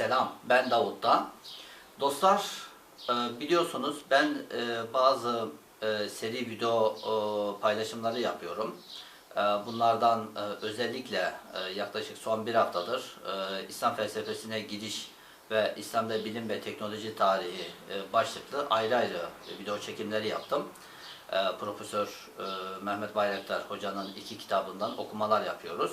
Selam, ben Davut'ta. Dostlar, e, biliyorsunuz ben e, bazı e, seri video paylaşımları yapıyorum. Bunlardan özellikle yaklaşık son bir haftadır İslam felsefesine giriş ve İslam'da bilim ve teknoloji tarihi başlıklı ayrı ayrı video çekimleri yaptım. Profesör Mehmet Bayraktar Hoca'nın iki kitabından okumalar yapıyoruz.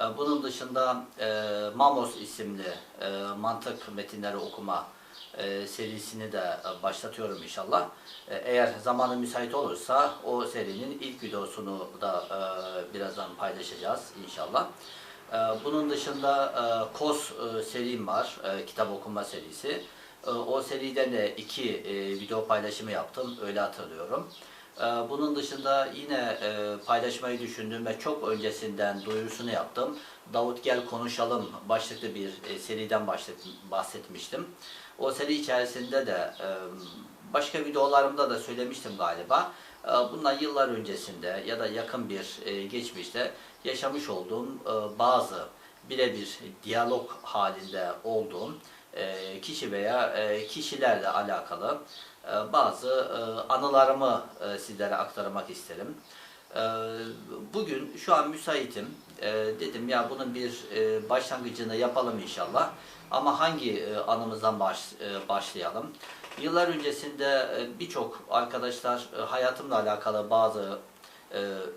E, Bunun dışında e, Mamos isimli e, mantık metinleri okuma e, serisini de başlatıyorum inşallah. Eğer zamanı müsait olursa o serinin ilk videosunu da birazdan paylaşacağız inşallah. Bunun dışında KOS serim var, kitap okuma serisi. O seriden de iki video paylaşımı yaptım, öyle hatırlıyorum. Ee, Bunun dışında yine e, paylaşmayı düşündüğüm ve çok öncesinden duyurusunu yaptım. Davut Gel Konuşalım başlıklı bir e, seriden bahsetmiştim. O seri içerisinde de e, başka videolarımda da söylemiştim galiba. Bundan yıllar öncesinde ya da yakın bir geçmişte yaşamış olduğum bazı birebir diyalog halinde olduğum kişi veya kişilerle alakalı bazı e, anılarımı e, sizlere aktarmak isterim. E, Bugün şu an müsaitim. E, Dedim ya bunun bir e, başlangıcını yapalım inşallah. Ama hangi anımızdan baş- başlayalım? Yıllar öncesinde birçok arkadaşlar hayatımla alakalı bazı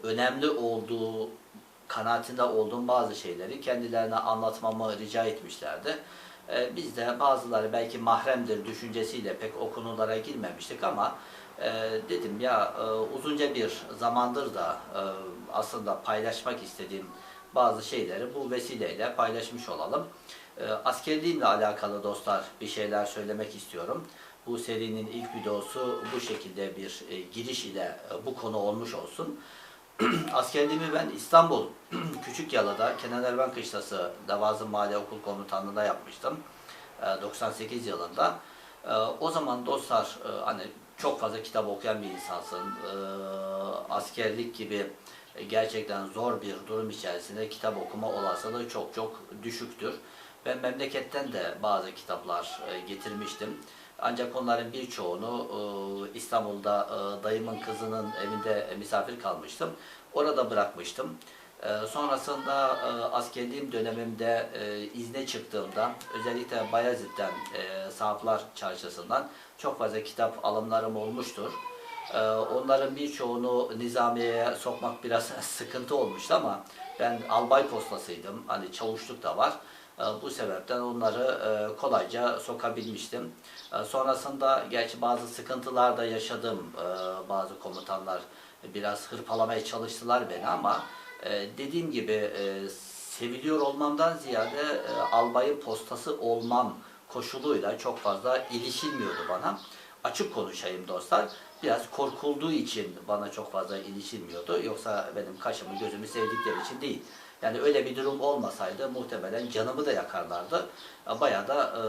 önemli olduğu kanaatinde olduğum bazı şeyleri kendilerine anlatmamı rica etmişlerdi. Ee, Biz de bazıları belki mahremdir düşüncesiyle pek o konulara girmemiştik ama e, dedim ya e, uzunca bir zamandır da e, aslında paylaşmak istediğim bazı şeyleri bu vesileyle paylaşmış olalım. E, Askerliğimle alakalı dostlar bir şeyler söylemek istiyorum. Bu serinin ilk videosu bu şekilde bir e, giriş ile e, bu konu olmuş olsun. Askerliğimi ben İstanbul Küçük Yalı'da Kenan Erben Kışlası Lavazım Mahalle Okul Komutanlığı'nda yapmıştım. e, 98 yılında. O zaman dostlar hani çok fazla kitap okuyan bir insansın. Askerlik gibi gerçekten zor bir durum içerisinde kitap okuma olasılığı çok çok düşüktür. Ben memleketten de bazı kitaplar getirmiştim. Ancak onların birçoğunu e, İstanbul'da e, dayımın kızının evinde misafir kalmıştım. Orada bırakmıştım. E, Sonrasında e, askerliğim dönemimde e, izne çıktığımda özellikle Bayezid'den, e, Sahaflar Çarşısı'ndan çok fazla kitap alımlarım olmuştur. E, Onların birçoğunu nizamiyeye sokmak biraz sıkıntı olmuştu ama ben albay postasıydım. Hani çavuşluk da var. E, Bu sebepten onları e, kolayca sokabilmiştim. E, Sonrasında gerçi bazı sıkıntılar da yaşadım. E, Bazı komutanlar biraz hırpalamaya çalıştılar beni ama e, dediğim gibi e, seviliyor olmamdan ziyade albayın postası olmam koşuluyla çok fazla ilişilmiyordu bana. Açık konuşayım dostlar. Biraz korkulduğu için bana çok fazla ilişilmiyordu. Yoksa benim kaşımı gözümü sevdikleri için değil. Yani öyle bir durum olmasaydı muhtemelen canımı da yakarlardı. Bayağı da e,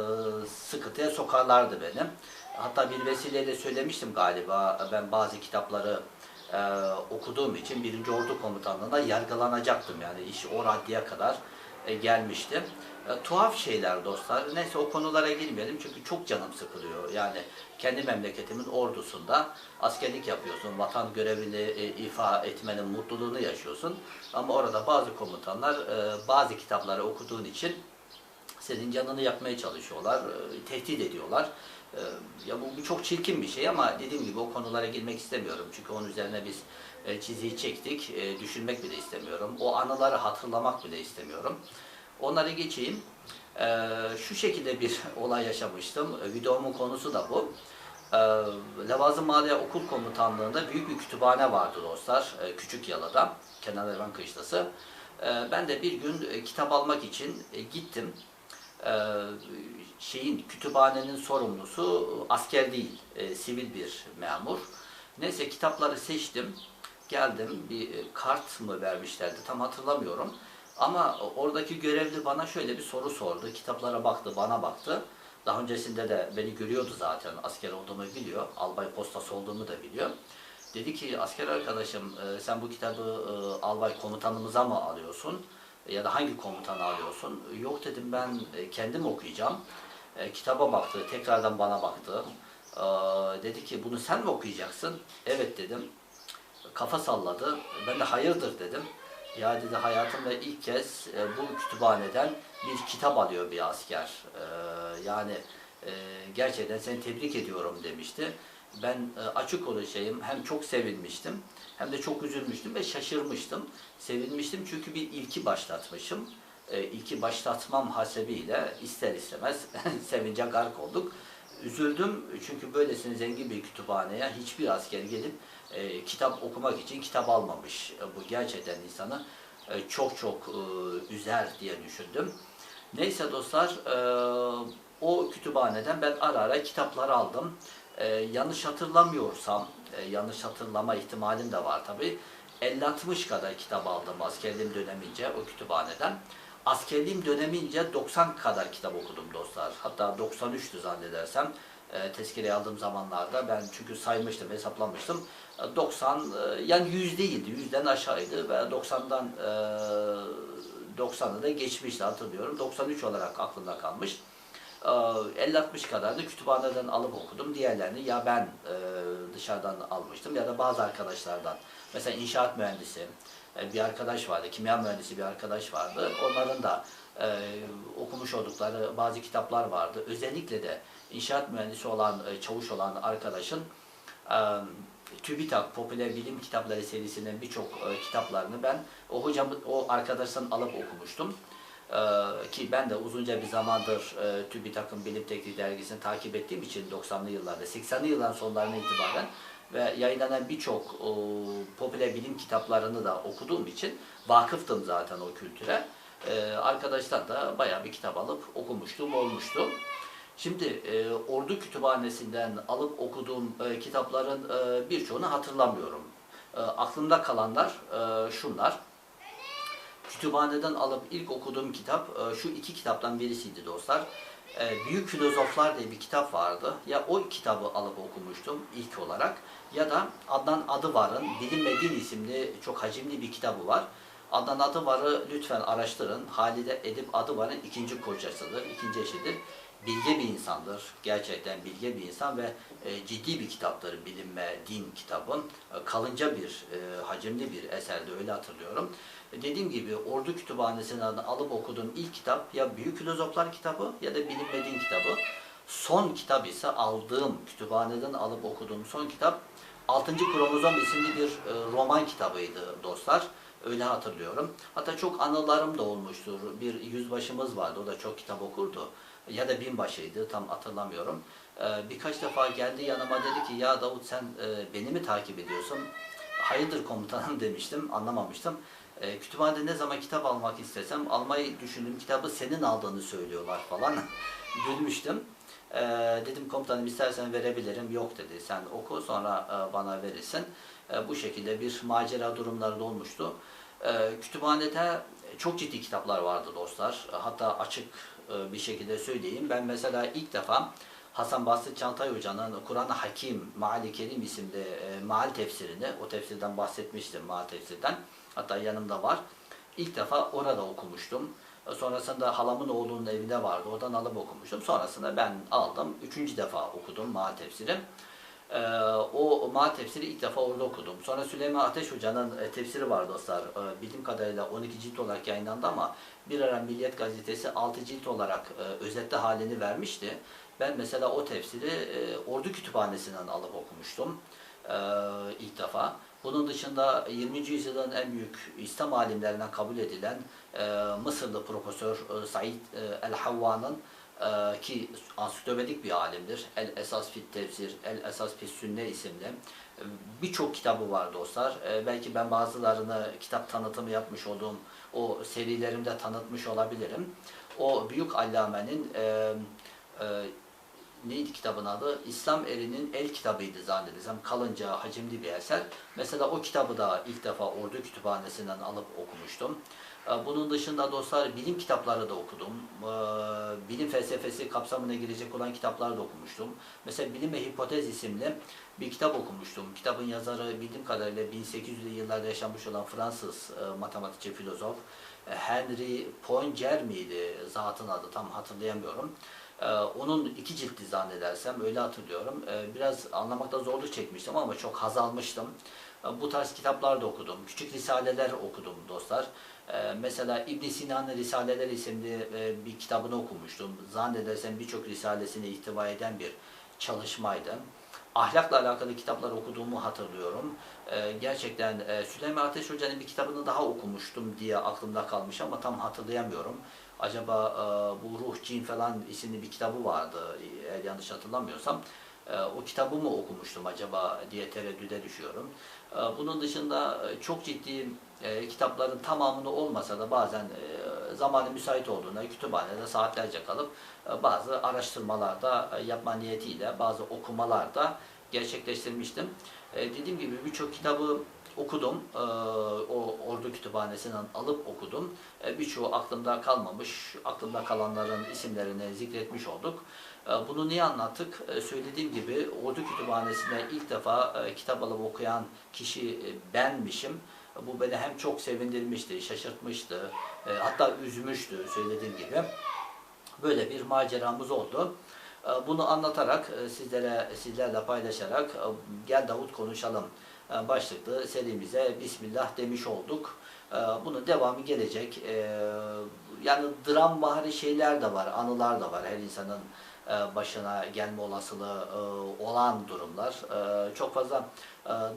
sıkıntıya sokarlardı beni. Hatta bir vesileyle söylemiştim galiba ben bazı kitapları e, okuduğum için birinci Ordu Komutanlığı'nda yargılanacaktım. Yani iş o raddeye kadar e, gelmişti. E, tuhaf şeyler dostlar. Neyse o konulara girmeyelim çünkü çok canım sıkılıyor. Yani kendi memleketimin ordusunda askerlik yapıyorsun, vatan görevini e, ifa etmenin mutluluğunu yaşıyorsun. Ama orada bazı komutanlar e, bazı kitapları okuduğun için senin canını yakmaya çalışıyorlar, e, tehdit ediyorlar. E, Ya bu, bu çok çirkin bir şey ama dediğim gibi o konulara girmek istemiyorum. Çünkü onun üzerine biz e, çiziyi çektik, e, düşünmek bile istemiyorum. O anıları hatırlamak bile istemiyorum. Onları geçeyim. E, Şu şekilde bir olay yaşamıştım. E, Videomun konusu da bu. Levazım Mahalle Okul Komutanlığı'nda büyük bir kütüphane vardı dostlar. Küçük Yalı'da, Kenan Erben Kışlası. Ben de bir gün kitap almak için gittim. Şeyin kütüphanenin sorumlusu asker değil, sivil bir memur. Neyse kitapları seçtim. Geldim bir e, kart mı vermişlerdi tam hatırlamıyorum. Ama oradaki görevli bana şöyle bir soru sordu. Kitaplara baktı, bana baktı. Daha öncesinde de beni görüyordu zaten. Asker olduğumu biliyor. Albay postası olduğumu da biliyor. Dedi ki asker arkadaşım e, sen bu kitabı e, albay komutanımıza mı alıyorsun? ya da hangi komutanı arıyorsun? Yok dedim ben kendim okuyacağım. Kitaba baktı, tekrardan bana baktı. Dedi ki bunu sen mi okuyacaksın? Evet dedim. Kafa salladı. Ben de hayırdır dedim. Ya dedi hayatımda ilk kez e, bu kütüphaneden bir kitap alıyor bir asker. E, yani e, gerçekten seni tebrik ediyorum demişti. Ben e, açık konuşayım hem çok sevinmiştim hem de çok üzülmüştüm ve şaşırmıştım. Sevinmiştim çünkü bir ilki başlatmışım. E, ilki başlatmam hasebiyle ister istemez sevince gark olduk. Üzüldüm çünkü böylesine zengin bir kütüphaneye hiçbir asker gelip e, kitap okumak için kitap almamış. E, bu gerçekten insanı e, çok çok e, üzer diye düşündüm. Neyse dostlar, e, o kütüphaneden ben ara ara kitaplar aldım. E, yanlış hatırlamıyorsam, e, yanlış hatırlama ihtimalim de var tabi. 50-60 kadar kitap aldım askerliğim dönemince o kütüphaneden. Askerliğim dönemince 90 kadar kitap okudum dostlar. Hatta 93'tü zannedersem. E, tezkereyi aldığım zamanlarda ben çünkü saymıştım, hesaplamıştım. E, 90 e, yani 100 değildi, 100'den aşağıydı ve 90'dan e, 90'ı da geçmişti hatırlıyorum. 93 olarak aklımda kalmış. E, 50-60 kadar da kütüphaneden alıp okudum. Diğerlerini ya ben e, dışarıdan almıştım ya da bazı arkadaşlardan. Mesela inşaat mühendisi e, bir arkadaş vardı, kimya mühendisi bir arkadaş vardı. Onların da e, okumuş oldukları bazı kitaplar vardı. Özellikle de inşaat mühendisi olan, e, çavuş olan arkadaşın e, TÜBİTAK Popüler Bilim Kitapları serisinin birçok e, kitaplarını ben o hocam o arkadaştan alıp okumuştum. E, ki ben de uzunca bir zamandır e, TÜBİTAK'ın Bilim Tekniği dergisini takip ettiğim için 90'lı yıllarda, 80'li yılların sonlarına itibaren ve yayınlanan birçok e, popüler bilim kitaplarını da okuduğum için vakıftım zaten o kültüre. E, arkadaşlar da bayağı bir kitap alıp okumuştum, olmuştu. Şimdi e, Ordu Kütüphanesi'nden alıp okuduğum e, kitapların e, birçoğunu hatırlamıyorum. E, aklımda kalanlar e, şunlar. Kütüphaneden alıp ilk okuduğum kitap e, şu iki kitaptan birisiydi dostlar. E, Büyük Filozoflar diye bir kitap vardı. Ya o kitabı alıp okumuştum ilk olarak ya da Adnan Adıvar'ın Bilinmediğin isimli çok hacimli bir kitabı var. Adnan Adıvar'ı lütfen araştırın. Halide Edip Adıvar'ın ikinci kocasıdır, ikinci eşidir. Bilge bir insandır. Gerçekten bilge bir insan ve e, ciddi bir kitaptır bilinme din kitabı. E, kalınca bir, e, hacimli bir eserde öyle hatırlıyorum. E, dediğim gibi Ordu Kütüphanesi'nden alıp okuduğum ilk kitap ya Büyük Filozoflar kitabı ya da Bilinme Din kitabı. Son kitap ise aldığım kütüphaneden alıp okuduğum son kitap 6. Kromozom isimli bir e, roman kitabıydı dostlar. Öyle hatırlıyorum. Hatta çok anılarım da olmuştur. Bir yüzbaşımız vardı. O da çok kitap okurdu. Ya da binbaşıydı. Tam hatırlamıyorum. E, birkaç defa geldi yanıma dedi ki ya Davut sen e, beni mi takip ediyorsun? Hayırdır komutanım demiştim. Anlamamıştım. E, kütüphanede ne zaman kitap almak istesem almayı düşündüğüm kitabı senin aldığını söylüyorlar falan. Gülmüştüm. E, dedim komutanım istersen verebilirim. Yok dedi. Sen oku sonra e, bana verirsin. Bu şekilde bir macera durumları da olmuştu. E, kütüphanede çok ciddi kitaplar vardı dostlar. Hatta açık e, bir şekilde söyleyeyim. Ben mesela ilk defa Hasan Basri Çantay Hoca'nın Kur'an-ı Hakim, Maali Kerim isimli e, Maal tefsirini, o tefsirden bahsetmiştim, Maal tefsirden. Hatta yanımda var. İlk defa orada okumuştum. E, Sonrasında halamın oğlunun evinde vardı. Oradan alıp okumuştum. Sonrasında ben aldım. Üçüncü defa okudum Maal tefsiri. Ee, o Maal tefsiri ilk defa orada okudum. Sonra Süleyman Ateş Hoca'nın e, tefsiri var dostlar. Ee, bildiğim kadarıyla 12 cilt olarak yayınlandı ama bir ara Milliyet Gazetesi 6 cilt olarak e, özetli halini vermişti. Ben mesela o tefsiri e, Ordu Kütüphanesi'nden alıp okumuştum e, ilk defa. Bunun dışında 20. yüzyılın en büyük İslam alimlerinden kabul edilen e, Mısırlı Profesör e, Said e, El-Havva'nın e, ki ansiklopedik bir alimdir. El Esas Fit Tefsir, El Esas Fit Sünne isimli birçok kitabı var dostlar. E, belki ben bazılarını kitap tanıtımı yapmış olduğum o serilerimde tanıtmış olabilirim. O büyük allamenin e, e, neydi kitabın adı? İslam Eri'nin El kitabıydı zannedersem. Kalınca, hacimli bir eser. Mesela o kitabı da ilk defa Ordu Kütüphanesi'nden alıp okumuştum. Ee, Bunun dışında dostlar bilim kitapları da okudum. Ee, Bilim felsefesi kapsamına girecek olan kitaplar da okumuştum. Mesela Bilim ve Hipotez isimli bir kitap okumuştum. Kitabın yazarı bildiğim kadarıyla 1800'lü yıllarda yaşamış olan Fransız e, matematikçi, filozof. Henry Poinger miydi zatın adı tam hatırlayamıyorum. E, onun iki ciltti zannedersem öyle hatırlıyorum. E, biraz anlamakta zorluk çekmiştim ama çok haz almıştım. E, bu tarz kitaplar da okudum. Küçük risaleler okudum dostlar. E, mesela İbn Sina'nın Risaleler isimli e, bir kitabını okumuştum. Zannedersem birçok risalesini ihtiva eden bir çalışmaydı. Ahlakla alakalı kitaplar okuduğumu hatırlıyorum. E, gerçekten e, Süleyman Ateş Hoca'nın bir kitabını daha okumuştum diye aklımda kalmış ama tam hatırlayamıyorum. Acaba e, bu Ruh, Cin falan isimli bir kitabı vardı eğer yanlış hatırlamıyorsam. E, o kitabı mı okumuştum acaba diye tereddüde düşüyorum. E, bunun dışında e, çok ciddi e, kitapların tamamını olmasa da bazen e, zamanı müsait olduğunda kütüphanede saatlerce kalıp e, bazı araştırmalarda e, yapma niyetiyle bazı okumalarda gerçekleştirmiştim. E, dediğim gibi birçok kitabı okudum. O Ordu Kütüphanesi'nden alıp okudum. Birçoğu aklımda kalmamış. Aklımda kalanların isimlerini zikretmiş olduk. Bunu niye anlattık? Söylediğim gibi Ordu Kütüphanesi'ne ilk defa kitap alıp okuyan kişi benmişim. Bu beni hem çok sevindirmişti, şaşırtmıştı, e, hatta üzmüştü söylediğim gibi. Böyle bir maceramız oldu. E, Bunu anlatarak e, sizlere sizlerle paylaşarak e, gel Davut konuşalım e, başlıklı serimize Bismillah demiş olduk. E, Bunun devamı gelecek. E, Yani dram bahari şeyler de var, anılar da var her insanın e, başına gelme olasılığı e, olan durumlar. E, Çok fazla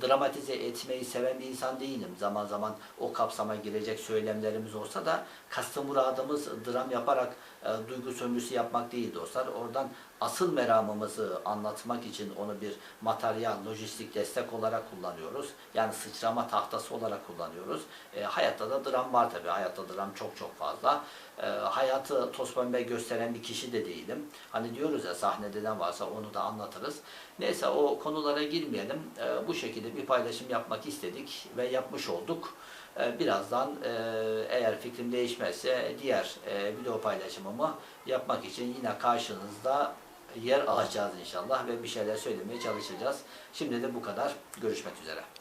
dramatize etmeyi seven bir insan değilim. Zaman zaman o kapsama girecek söylemlerimiz olsa da kastı muradımız dram yaparak e, duygu sömürüsü yapmak değil dostlar. Oradan asıl meramımızı anlatmak için onu bir materyal, lojistik destek olarak kullanıyoruz. Yani sıçrama tahtası olarak kullanıyoruz. E, hayatta da dram var tabii. Hayatta dram çok çok fazla. E, hayatı toz pembe gösteren bir kişi de değilim. Hani diyoruz ya sahnede ne varsa onu da anlatırız. Neyse o konulara girmeyelim. E, bu şekilde bir paylaşım yapmak istedik ve yapmış olduk. E, birazdan e, eğer fikrim değişmezse diğer e, video paylaşımımı yapmak için yine karşınızda yer alacağız inşallah ve bir şeyler söylemeye çalışacağız. Şimdi de bu kadar. Görüşmek üzere.